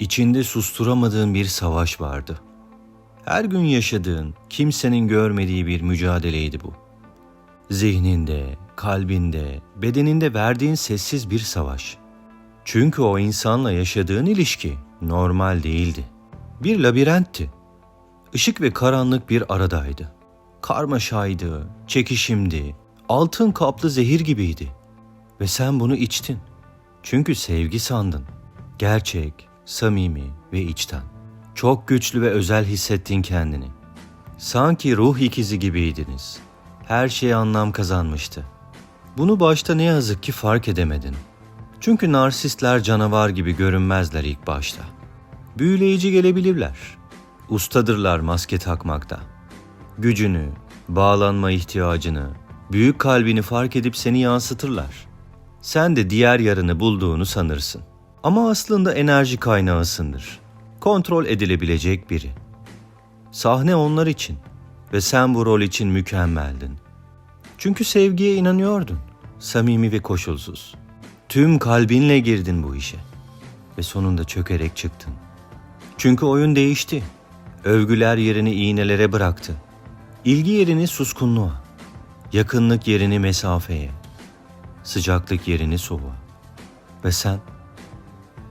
İçinde susturamadığın bir savaş vardı. Her gün yaşadığın, kimsenin görmediği bir mücadeleydi bu. Zihninde, kalbinde, bedeninde verdiğin sessiz bir savaş. Çünkü o insanla yaşadığın ilişki normal değildi. Bir labirentti. Işık ve karanlık bir aradaydı. Karmaşaydı, çekişimdi, altın kaplı zehir gibiydi. Ve sen bunu içtin. Çünkü sevgi sandın. Gerçek, samimi ve içten. Çok güçlü ve özel hissettin kendini. Sanki ruh ikizi gibiydiniz. Her şey anlam kazanmıştı. Bunu başta ne yazık ki fark edemedin. Çünkü narsistler canavar gibi görünmezler ilk başta. Büyüleyici gelebilirler. Ustadırlar maske takmakta. Gücünü, bağlanma ihtiyacını, büyük kalbini fark edip seni yansıtırlar. Sen de diğer yarını bulduğunu sanırsın. Ama aslında enerji kaynağısındır. Kontrol edilebilecek biri. Sahne onlar için ve sen bu rol için mükemmeldin. Çünkü sevgiye inanıyordun. Samimi ve koşulsuz. Tüm kalbinle girdin bu işe. Ve sonunda çökerek çıktın. Çünkü oyun değişti. Övgüler yerini iğnelere bıraktı. İlgi yerini suskunluğa. Yakınlık yerini mesafeye. Sıcaklık yerini soğuğa. Ve sen,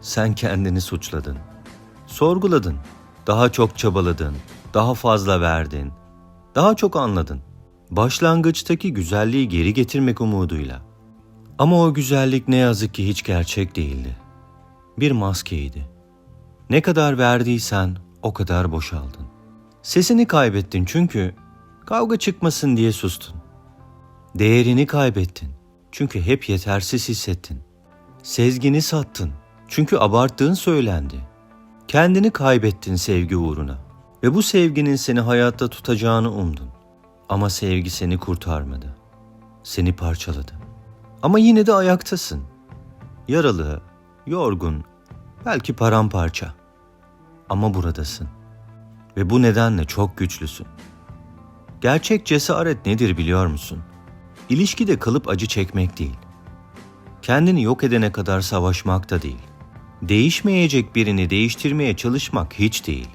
sen kendini suçladın. Sorguladın. Daha çok çabaladın. Daha fazla verdin. Daha çok anladın. Başlangıçtaki güzelliği geri getirmek umuduyla. Ama o güzellik ne yazık ki hiç gerçek değildi. Bir maskeydi. Ne kadar verdiysen o kadar boşaldın. Sesini kaybettin çünkü kavga çıkmasın diye sustun. Değerini kaybettin çünkü hep yetersiz hissettin. Sezgini sattın çünkü abarttığın söylendi. Kendini kaybettin sevgi uğruna ve bu sevginin seni hayatta tutacağını umdun. Ama sevgi seni kurtarmadı. Seni parçaladı. Ama yine de ayaktasın. Yaralı, yorgun, belki paramparça. Ama buradasın. Ve bu nedenle çok güçlüsün. Gerçek cesaret nedir biliyor musun? İlişkide kalıp acı çekmek değil. Kendini yok edene kadar savaşmak da değil. Değişmeyecek birini değiştirmeye çalışmak hiç değil.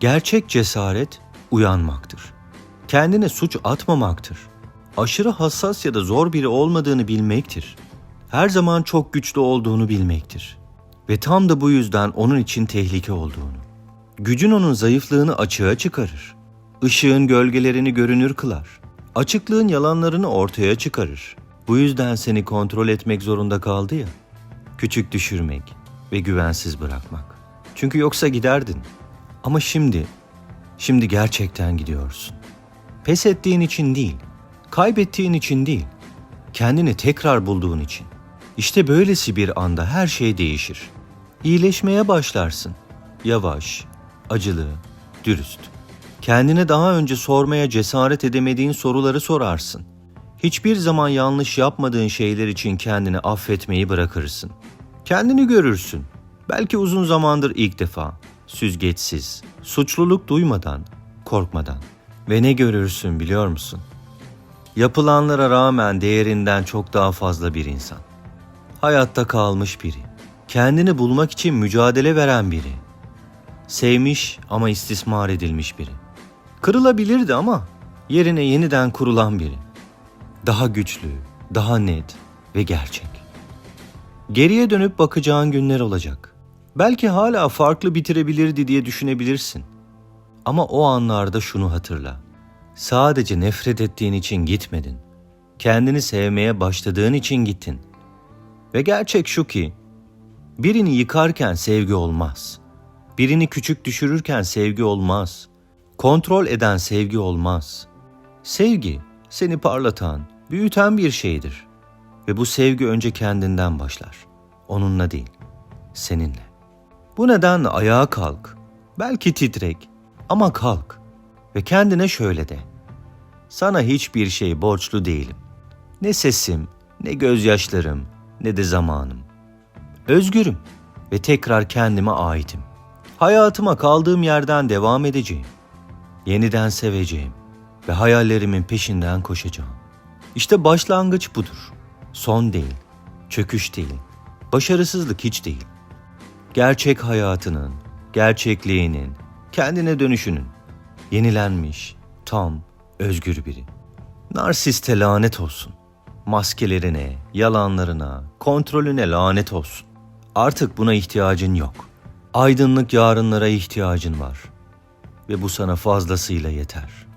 Gerçek cesaret uyanmaktır. Kendine suç atmamaktır. Aşırı hassas ya da zor biri olmadığını bilmektir. Her zaman çok güçlü olduğunu bilmektir. Ve tam da bu yüzden onun için tehlike olduğunu. Gücün onun zayıflığını açığa çıkarır. Işığın gölgelerini görünür kılar. Açıklığın yalanlarını ortaya çıkarır. Bu yüzden seni kontrol etmek zorunda kaldı ya. Küçük düşürmek ve güvensiz bırakmak. Çünkü yoksa giderdin. Ama şimdi, şimdi gerçekten gidiyorsun. Pes ettiğin için değil, kaybettiğin için değil, kendini tekrar bulduğun için. İşte böylesi bir anda her şey değişir. İyileşmeye başlarsın. Yavaş, acılı, dürüst. Kendine daha önce sormaya cesaret edemediğin soruları sorarsın. Hiçbir zaman yanlış yapmadığın şeyler için kendini affetmeyi bırakırsın. Kendini görürsün. Belki uzun zamandır ilk defa. Süzgeçsiz, suçluluk duymadan, korkmadan. Ve ne görürsün biliyor musun? Yapılanlara rağmen değerinden çok daha fazla bir insan. Hayatta kalmış biri. Kendini bulmak için mücadele veren biri. Sevmiş ama istismar edilmiş biri. Kırılabilirdi ama yerine yeniden kurulan biri. Daha güçlü, daha net ve gerçek. Geriye dönüp bakacağın günler olacak. Belki hala farklı bitirebilirdi diye düşünebilirsin. Ama o anlarda şunu hatırla. Sadece nefret ettiğin için gitmedin. Kendini sevmeye başladığın için gittin. Ve gerçek şu ki, birini yıkarken sevgi olmaz. Birini küçük düşürürken sevgi olmaz. Kontrol eden sevgi olmaz. Sevgi seni parlatan, büyüten bir şeydir. Ve bu sevgi önce kendinden başlar. Onunla değil, seninle. Bu nedenle ayağa kalk. Belki titrek ama kalk. Ve kendine şöyle de. Sana hiçbir şey borçlu değilim. Ne sesim, ne gözyaşlarım, ne de zamanım. Özgürüm ve tekrar kendime aitim. Hayatıma kaldığım yerden devam edeceğim. Yeniden seveceğim ve hayallerimin peşinden koşacağım. İşte başlangıç budur. Son değil, çöküş değil, başarısızlık hiç değil. Gerçek hayatının, gerçekliğinin, kendine dönüşünün, yenilenmiş, tam, özgür biri. Narsiste lanet olsun. Maskelerine, yalanlarına, kontrolüne lanet olsun. Artık buna ihtiyacın yok. Aydınlık yarınlara ihtiyacın var. Ve bu sana fazlasıyla yeter.''